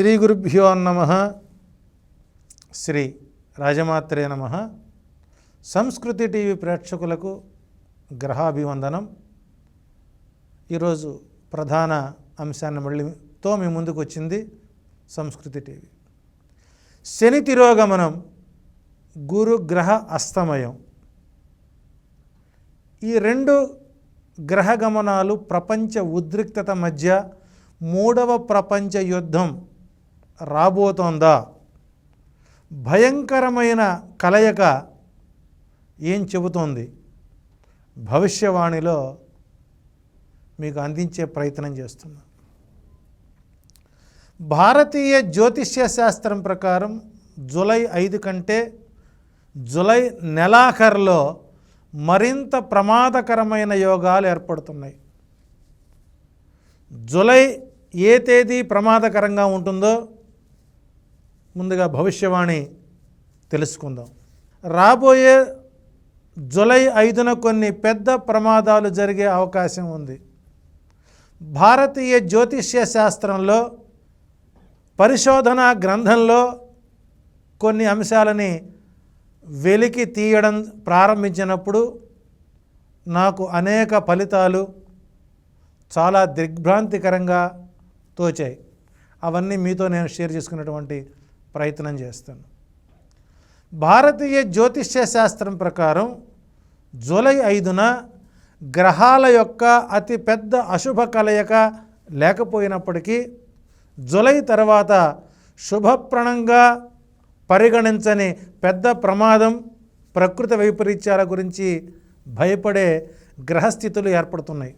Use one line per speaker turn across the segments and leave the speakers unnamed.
శ్రీ గురుభ్యో నమ. శ్రీ రాజమాత్రే నమ. సంస్కృతి టీవీ ప్రేక్షకులకు గ్రహాభివందనం. ఈరోజు ప్రధాన అంశాన్ని మళ్ళీతో మీ ముందుకు వచ్చింది సంస్కృతి టీవీ. శని తిరోగమనం గురు గ్రహ అస్తమయం. ఈ రెండు గ్రహ గమనాలు ప్రపంచ ఉద్రిక్తత మధ్య మూడవ ప్రపంచ యుద్ధం రాబోతోందా? భయంకరమైన కలయిక ఏం చెబుతోంది? భవిష్యవాణిలో మీకు అందించే ప్రయత్నం చేస్తున్నా. భారతీయ జ్యోతిష్య శాస్త్రం ప్రకారం జూలై ఐదు కంటే జులై నెలాఖరులో మరింత ప్రమాదకరమైన యోగాలు ఏర్పడుతున్నాయి. జులై ఏ తేదీ ప్రమాదకరంగా ఉంటుందో ముందుగా భవిష్యవాణి తెలుసుకుందాం. రాబోయే జూలై ఐదున కొన్ని పెద్ద ప్రమాదాలు జరిగే అవకాశం ఉంది. భారతీయ జ్యోతిష్య శాస్త్రంలో పరిశోధన గ్రంథంలో కొన్ని అంశాలని వెలికి తీయడం ప్రారంభించినప్పుడు నాకు అనేక ఫలితాలు చాలా దిగ్భ్రాంతికరంగా తోచాయి. అవన్నీ మీతో నేను షేర్ చేసుకున్నటువంటి ప్రయత్నం చేస్తాను. భారతీయ జ్యోతిష్య శాస్త్రం ప్రకారం జూలై ఐదున గ్రహాల యొక్క అతి పెద్ద అశుభ కలయిక లేకపోయినప్పటికీ జూలై తర్వాత శుభప్రణంగా పరిగణించని పెద్ద ప్రమాదం ప్రకృతి వైపరీత్యాల గురించి భయపడే గ్రహస్థితులు ఏర్పడుతున్నాయి.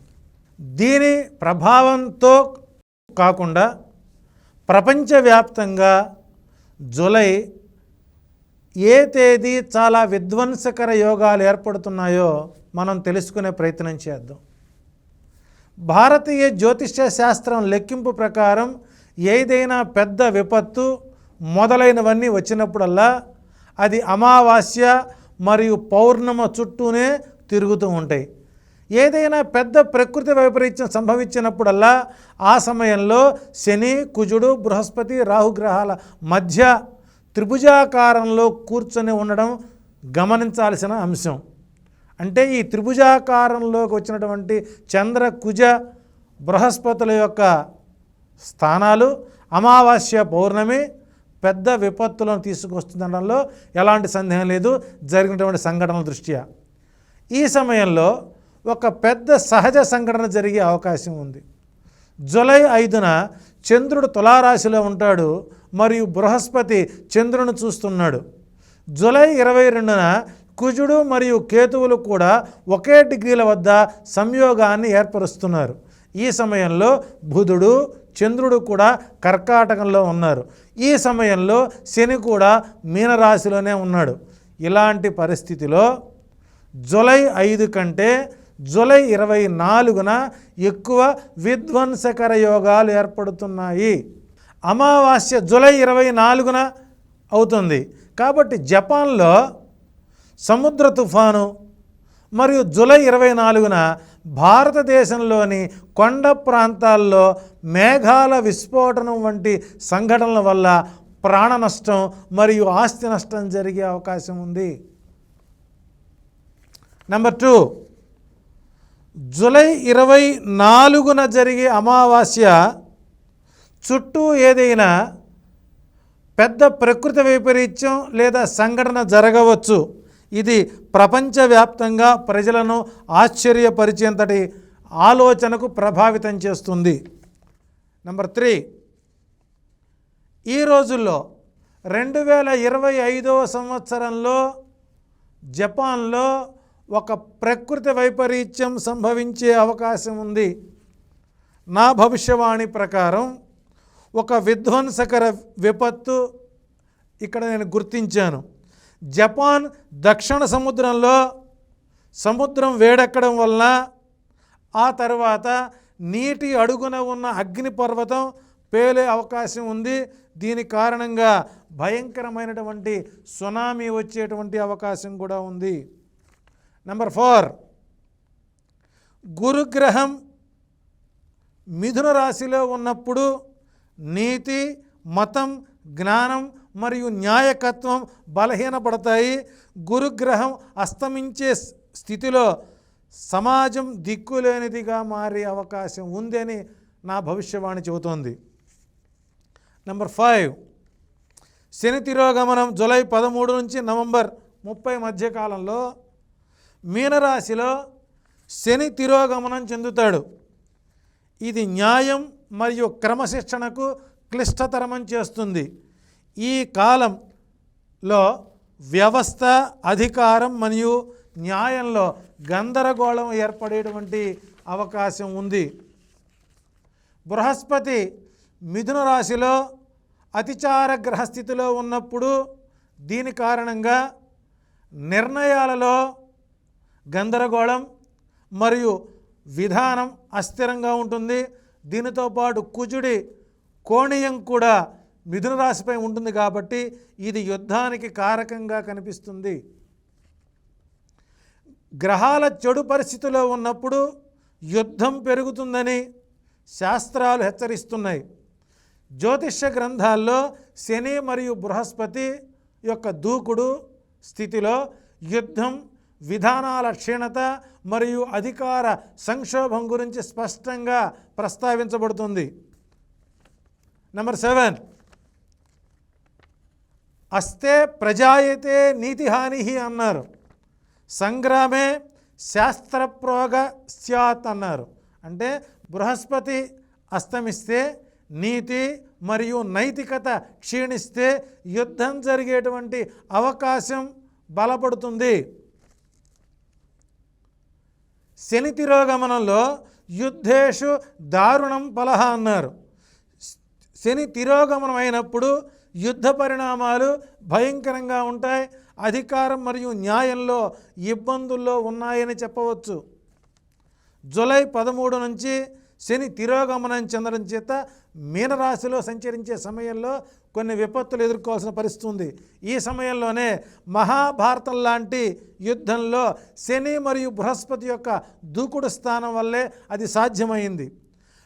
దీని ప్రభావంతో కాకుండా ప్రపంచవ్యాప్తంగా జూలై ఏ తేదీ చాలా విధ్వంసకర యోగాలు ఏర్పడుతున్నాయో మనం తెలుసుకునే ప్రయత్నం చేద్దాం. భారతీయ జ్యోతిష్య శాస్త్రం లెక్కింపు ప్రకారం ఏదైనా పెద్ద విపత్తు మొదలైనవన్నీ వచ్చినప్పుడల్లా అది అమావాస్య మరియు పౌర్ణమ చుట్టూనే తిరుగుతూ ఉంటాయి. ఏదైనా పెద్ద ప్రకృతి వైపరీత్యం సంభవించినప్పుడల్లా ఆ సమయంలో శని కుజుడు బృహస్పతి రాహుగ్రహాల మధ్య త్రిభుజాకారంలో కూర్చొని ఉండడం గమనించాల్సిన అంశం. అంటే ఈ త్రిభుజాకారంలోకి వచ్చినటువంటి చంద్ర కుజ బృహస్పతుల యొక్క స్థానాలు అమావాస్య పౌర్ణమి పెద్ద విపత్తులను తీసుకొస్తుండడంలో ఎలాంటి సందేహం లేదు. జరిగినటువంటి సంఘటనల దృష్ట్యా. ఈ సమయంలో ఒక పెద్ద సహజ సంఘటన జరిగే అవకాశం ఉంది. జూలై ఐదున చంద్రుడు తులారాశిలో ఉంటాడు మరియు బృహస్పతి చంద్రుని చూస్తున్నాడు. జులై ఇరవై రెండున కుజుడు మరియు కేతువులు కూడా ఒకే డిగ్రీల వద్ద సంయోగాన్ని ఏర్పరుస్తున్నారు. ఈ సమయంలో బుధుడు చంద్రుడు కూడా కర్కాటకంలో ఉన్నారు. ఈ సమయంలో శని కూడా మీనరాశిలోనే ఉన్నాడు. ఇలాంటి పరిస్థితిలో జులై ఐదు కంటే జూలై ఇరవై నాలుగున ఎక్కువ విధ్వంసకర యోగాలు ఏర్పడుతున్నాయి. అమావాస్య జూలై ఇరవై నాలుగున అవుతుంది. కాబట్టి జపాన్లో సముద్ర తుఫాను మరియు జూలై ఇరవై నాలుగున భారతదేశంలోని కొండ ప్రాంతాల్లో మేఘాల విస్ఫోటనం వంటి సంఘటనల వల్ల ప్రాణ నష్టం మరియు ఆస్తి నష్టం జరిగే అవకాశం ఉంది. నెంబర్ టూ జూలై ఇరవై నాలుగున జరిగే అమావాస్య చుట్టూ ఏదైనా పెద్ద ప్రకృతి వైపరీత్యం లేదా సంఘటన జరగవచ్చు. ఇది ప్రపంచవ్యాప్తంగా ప్రజలను ఆశ్చర్యపరిచేంతటి ఆలోచనకు ప్రభావితం చేస్తుంది. Number three. ఈ రోజుల్లో రెండు వేల ఇరవై ఐదవ సంవత్సరంలో జపాన్లో ఒక ప్రకృతి వైపరీత్యం సంభవించే అవకాశం ఉంది. నా భవిష్యవాణి ప్రకారం ఒక విధ్వంసకర విపత్తు ఇక్కడ నేను గుర్తించాను. జపాన్ దక్షిణ సముద్రంలో సముద్రం వేడెక్కడం వలన ఆ తర్వాత నీటి అడుగున ఉన్న అగ్నిపర్వతం పేలే అవకాశం ఉంది. దీని కారణంగా భయంకరమైనటువంటి సునామీ వచ్చేటువంటి అవకాశం కూడా ఉంది. నెంబర్ ఫోర్ గురుగ్రహం మిథున రాశిలో ఉన్నప్పుడు నీతి మతం జ్ఞానం మరియు న్యాయకత్వం బలహీనపడతాయి. గురుగ్రహం అస్తమించే స్థితిలో సమాజం దిక్కులేనిదిగా మారే అవకాశం ఉందని నా భవిష్యవాణి చెబుతోంది. నెంబర్ ఫైవ్ శని తిరోగమనం జులై పదమూడు నుంచి నవంబర్ ముప్పై మధ్యకాలంలో మీనరాశిలో శని తిరోగమనం చెందుతాడు. ఇది న్యాయం మరియు క్రమశిక్షణకు క్లిష్టతరమం చేస్తుంది. ఈ కాలంలో వ్యవస్థ అధికారం మరియు న్యాయంలో గందరగోళం ఏర్పడేటువంటి అవకాశం ఉంది. బృహస్పతి మిథున రాశిలో అతిచార గ్రహస్థితిలో ఉన్నప్పుడు దీని కారణంగా నిర్ణయాలలో గందరగోళం మరియు విధానం అస్థిరంగా ఉంటుంది. దీనితో పాటు కుజుడి కోణీయం కూడా మిథున రాశిపై ఉంటుంది కాబట్టి ఇది యుద్ధానికి కారకంగా కనిపిస్తుంది. గ్రహాల చెడు పరిస్థితిలో ఉన్నప్పుడు యుద్ధం పెరుగుతుందని శాస్త్రాలు హెచ్చరిస్తున్నాయి. జ్యోతిష్య గ్రంథాల్లో శని మరియు బృహస్పతి యొక్క దూకుడు స్థితిలో యుద్ధం విధానాల క్షీణత మరియు అధికార సంక్షోభం గురించి స్పష్టంగా ప్రస్తావించబడుతుంది. నెంబర్ సెవెన్ అస్తే ప్రజాయితే నీతిహాని అన్నారు. సంగ్రామే శాస్త్రప్రోగ స్యాత్ అన్నారు. అంటే బృహస్పతి అస్తమిస్తే నీతి మరియు నైతికత క్షీణిస్తే యుద్ధం జరిగేటువంటి అవకాశం బలపడుతుంది. శని తిరోగమనంలో యుద్ధేషు దారుణం పలహ అన్నారు. శని తిరోగమనం అయినప్పుడు యుద్ధ పరిణామాలు భయంకరంగా ఉంటాయి. అధికారం మరియు న్యాయంలో ఇబ్బందుల్లో ఉన్నాయని చెప్పవచ్చు. జూలై పదమూడు నుంచి శని తిరోగమనం చెందడం చేత మీనరాశిలో సంచరించే సమయంలో కొన్ని విపత్తులు ఎదుర్కోవాల్సిన పరిస్థితి ఉంది. ఈ సమయంలోనే మహాభారతం లాంటి యుద్ధంలో శని మరియు బృహస్పతి యొక్క దూకుడు స్థానం వల్లే అది సాధ్యమైంది.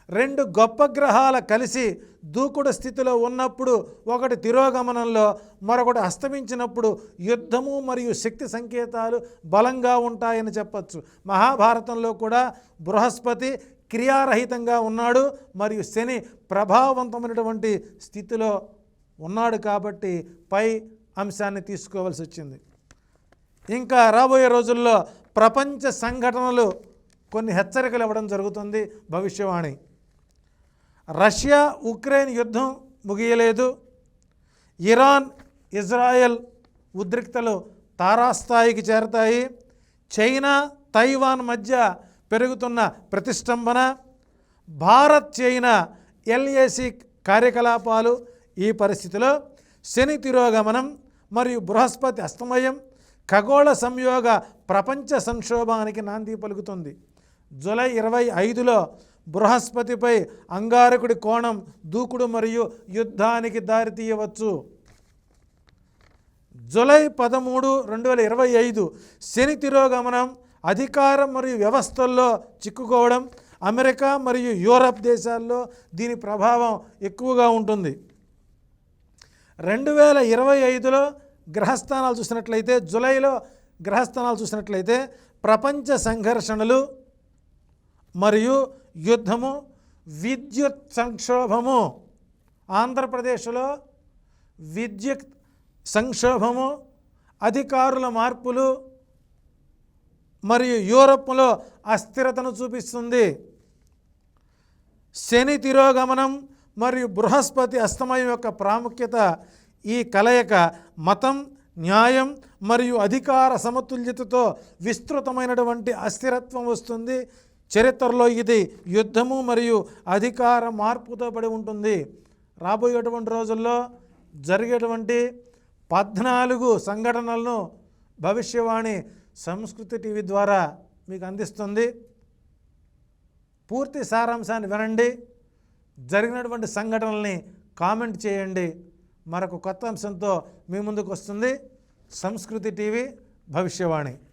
రెండు గొప్ప గ్రహాల కలిసి దూకుడు స్థితిలో ఉన్నప్పుడు ఒకటి తిరోగమనంలో మరొకటి అస్తమించినప్పుడు యుద్ధము మరియు శక్తి సంకేతాలు బలంగా ఉంటాయని చెప్పచ్చు. మహాభారతంలో కూడా బృహస్పతి క్రియారహితంగా ఉన్నాడు మరియు శని ప్రభావవంతమైనటువంటి స్థితిలో ఉన్నాడు కాబట్టి పై అంశాన్ని తీసుకోవాల్సి వచ్చింది. ఇంకా రాబోయే రోజుల్లో ప్రపంచ సంఘటనలు కొన్ని హెచ్చరికలు ఇవ్వడం జరుగుతుంది భవిష్యవాణి. రష్యా ఉక్రెయిన్ యుద్ధం ముగియలేదు. ఇరాన్ ఇజ్రాయెల్ ఉద్రిక్తలు తారాస్థాయికి చేరతాయి. చైనా తైవాన్ మధ్య పెరుగుతున్న ప్రతిష్టంభన భారత్ చైనా ఎల్ఏసి కార్యకలాపాలు ఈ పరిస్థితిలో శని తిరోగమనం మరియు బృహస్పతి అస్తమయం ఖగోళ సంయోగ ప్రపంచ సంక్షోభానికి నాంది పలుకుతుంది. జూలై ఇరవై ఐదులో బృహస్పతిపై అంగారకుడి కోణం దూకుడు మరియు యుద్ధానికి దారితీయవచ్చు జూలై పదమూడు రెండు వేల ఇరవై ఐదు శని తిరోగమనం అధికారం మరియు వ్యవస్థల్లో చిక్కుకోవడం అమెరికా మరియు యూరప్ దేశాల్లో దీని ప్రభావం ఎక్కువగా ఉంటుంది. రెండు వేల ఇరవై ఐదులో గ్రహస్థానాలు చూసినట్లయితే జూలైలో గ్రహస్థానాలు చూసినట్లయితే ప్రపంచ సంఘర్షణలు మరియు యుద్ధము విద్యుత్ సంక్షోభము ఆంధ్రప్రదేశ్లో విద్యుత్ సంక్షోభము అధికారుల మార్పులు మరియు యూరప్లో అస్థిరతను చూపిస్తుంది. శని తిరోగమనం మరియు బృహస్పతి అస్తమయం యొక్క ప్రాముఖ్యత ఈ కలయిక మతం న్యాయం మరియు అధికార సమతుల్యతతో విస్తృతమైనటువంటి అస్థిరత్వం వస్తుంది. చరిత్రలో ఇది యుద్ధము మరియు అధికార మార్పుతో పడి ఉంటుంది. రాబోయేటువంటి రోజుల్లో జరిగేటువంటి పద్నాలుగు సంఘటనలను భవిష్యవాణి సంస్కృతి టీవీ ద్వారా మీకు అందిస్తుంది. పూర్తి సారాంశాన్ని వినండి. జరిగినటువంటి సంఘటనల్ని కామెంట్ చేయండి. మరొక కొత్త అంశంతో మీ ముందుకు వస్తుంది సంస్కృతి టీవీ భవిష్యవాణి.